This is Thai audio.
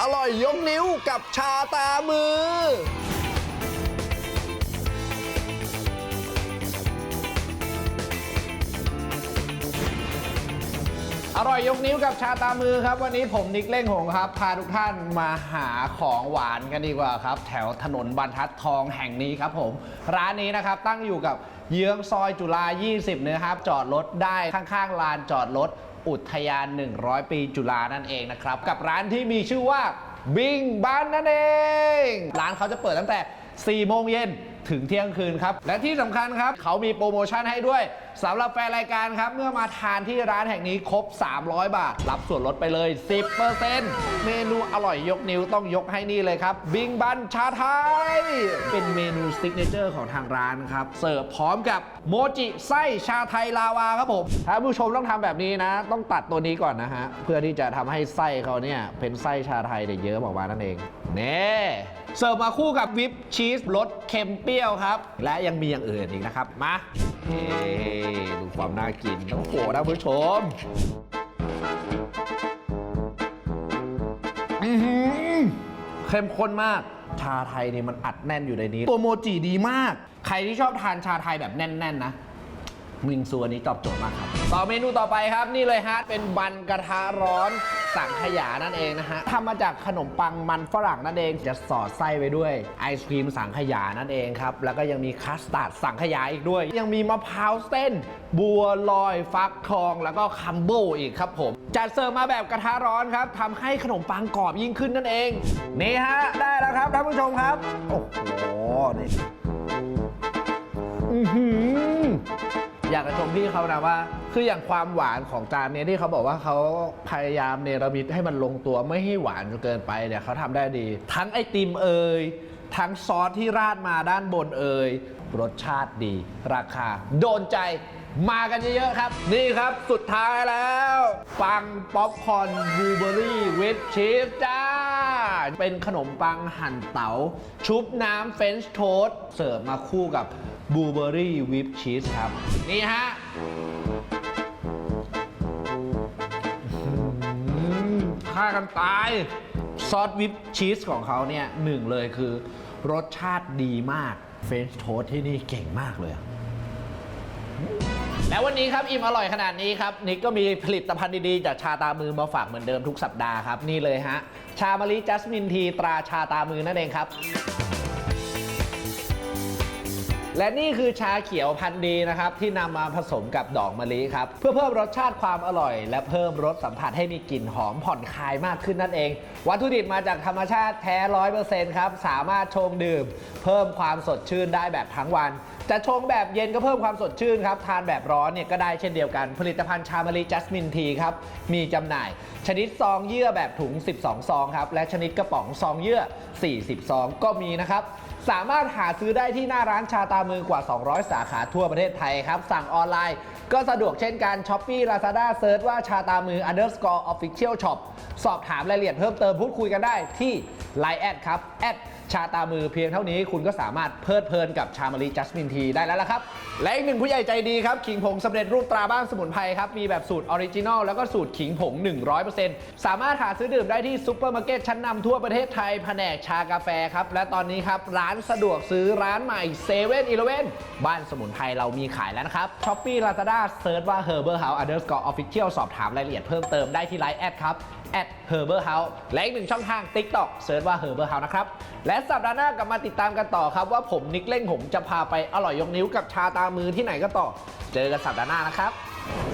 อร่อยยกนิ้วกับชาตามืออร่อยยกนิ้วกับชาตามือครับ วันนี้ผมนิกเล่งหงครับ พาทุกท่านมาหาของหวานกันดีกว่าครับ แถวถนนบรรทัดทองแห่งนี้ครับผม ร้านนี้นะครับตั้งอยู่กับเยื้องซอยจุฬา 20นะครับจอดรถได้ข้างๆลานจอดรถ อุทยาน 100 ปีจุฬานั่นเองนะครับ กับร้านที่มีชื่อว่าบิงบันนั่นเอง ร้านเขาจะเปิดตั้งแต่ 4 โมงเย็น ถึงเที่ยงคืนครับ และที่สำคัญครับ เขามีโปรโมชั่นให้ด้วยสำหรับแฟนรายการครับ เมื่อมาทานที่ร้านแห่งนี้ครบ 300 บาท รับส่วนลดไปเลย 10%เมนูอร่อยยกนิ้วต้องยกให้นี่เลยครับ บิงบันชาไทย เป็นเมนูซิกเนเจอร์ของทางร้านครับ เสิร์ฟพร้อมกับโมจิไส้ชาไทยลาวาครับผมถ้าผู้ชมต้องทำแบบนี้นะ ต้องตัดตัวนี้ก่อนนะฮะเพื่อที่จะทำให้ไส้เขาเนี่ยเป็นไส้ชาไทยเนี่ยเยอะออกมานั่นเองเน่ เสิร์ฟมาคู่กับวิปชีสรสเค็มเปรี้ยวครับ และยังมีอย่างอื่นอีกนะครับ มาเฮ้ดูความน่ากินโอ้โหท่านผู้ชมเข้มข้นมาก ชาไทยเนี่ยมันอัดแน่นอยู่ในนี้ ตัวโมจิดีมาก ใครที่ชอบทานชาไทยแบบแน่น ๆ นะมิงซูอันนี้ตอบโจทย์มากครับ ต่อเมนูต่อไปครับนี่เลยฮะ เป็นบันกระทะร้อน สังขยานั่นเองนะฮะทำมาจากขนมปังมันฝรั่งนั่นเองจะสอดไส้ไปด้วยไอศครีมสังขยานั่นเองครับ แล้วก็ยังมีคัสตาร์ดสังขยาอีกด้วย ยังมีมะพร้าวเส้น บัวลอยฟักทองแล้วก็คัมโบอีกครับผมจัดเสิร์ฟมาแบบกระทะร้อนครับทำให้ขนมปังกรอบยิ่งขึ้นนั่นเองนี่ฮะได้แล้วครับท่านผู้ชมครับโอ้โห พี่เขานะว่า คืออย่างความหวานของจานเนี้ยที่เขาบอกว่าเขาพยายามเนรมิตให้มันลงตัวไม่ให้หวานจนเกินไปเนี่ยเขาทำได้ดี ทั้งไอติมเอ่ยทั้งซอสที่ราดมาด้านบนเอ่ยรสชาติดี ราคา โดนใจมากันเยอะๆครับ นี่ครับสุดท้ายแล้ว ปังป๊อปคอร์นบลูเบอรี่วิปชีสจ้า เป็นขนมปังหั่นเตา๋าชุบน้ำเฟรนช์โทสต์เสิร์ฟมาคู่กับบลูเบอรี่วิปชีสครับ นี่ฮะฆ่ากันตาย ซอสวิปชีสของเขาเนี่ยหนึ่งเลยคือรสชาติดีมากเฟรนช์โทสที่นี่เก่งมากเลย แล้ววันนี้ครับอิ่มอร่อยขนาดนี้ครับนิกก็มีผลิตภัณฑ์ดีๆจากชาตามือมาฝากเหมือนเดิมทุกสัปดาห์ครับนี่เลยฮะชามะลิจัสมินทีตราชาตามือนั่นเองครับ และนี่คือชาเขียวพันธุ์ดีนะครับที่นำมาผสมกับดอกมะลิครับเพื่อเพิ่มรสชาติความอร่อย และเพิ่มรสสัมผัสให้มีกลิ่นหอมผ่อนคลายมากขึ้นนั่นเอง วัตถุดิบมาจากธรรมชาติแท้ร้อยเปอร์เซ็นต์ครับสามารถชงดื่ม เพิ่มความสดชื่นได้แบบทั้งวัน จะชงแบบเย็นก็เพิ่มความสดชื่นครับ ทานแบบร้อนเนี่ยก็ได้เช่นเดียวกัน ผลิตภัณฑ์ชามะลิจัสมินทีครับ มีจำหน่าย ชนิดซองเยื่อแบบถุง 12 ซองครับ และชนิดกระป๋องซองเยื่อ 40 ซองก็มีนะครับ สามารถหาซื้อได้ที่หน้าร้านชาตามือกว่า 200 สาขาทั่วประเทศไทยครับ สั่งออนไลน์ก็สะดวกเช่นกัน s h อ p e e Lazada เซิร์ชว่าชาตามือ underscore official shop สอบถามรายละเอียดเพิ่มเติมพูดคุยกันได้ที่ Line แอดครับแอดชาตามือเพียงเท่านี้คุณก็สามารถเพลิดเพลินกับชามะลิจัสมินทีได้แล้วล่ะครับ และอีกหนึ่งผู้ใหญ่ใจดีครับ ขิงผงสำเร็จรูปตราบ้านสมุนไพรครับ มีแบบสูตรออริจินอลแล้วก็สูตรขิงผง 100%สามารถหาซื้อดื่มได้ที่ซุปเปอร์มาร์เก็ตชั้นนำทั่วประเทศไทยแผนกชากาแฟครับ และตอนนี้ครับ ร้านสะดวกซื้อร้านใหม่เซเว่นอีเลเว่นบ้านสมุนไพรเรามีขายแล้วนะครับช้อปปี้ลาซาด้าเซิร์ชว่า Herbal House underscore official สอบถามรายละเอียดเพิ่มเติมได้ที่ไลน์แอดครับ at Herber House และอีกหนึ่งช่องทาง TikTok เซิร์ชว่า Herber House นะครับ และสัปดาห์หน้ากลับมาติดตามกันต่อครับ ว่าผมนิกเล่งผมจะพาไปอร่อยยกนิ้วกับชาตามือที่ไหนก็ต่อ เจอกันสัปดาห์หน้านะครับ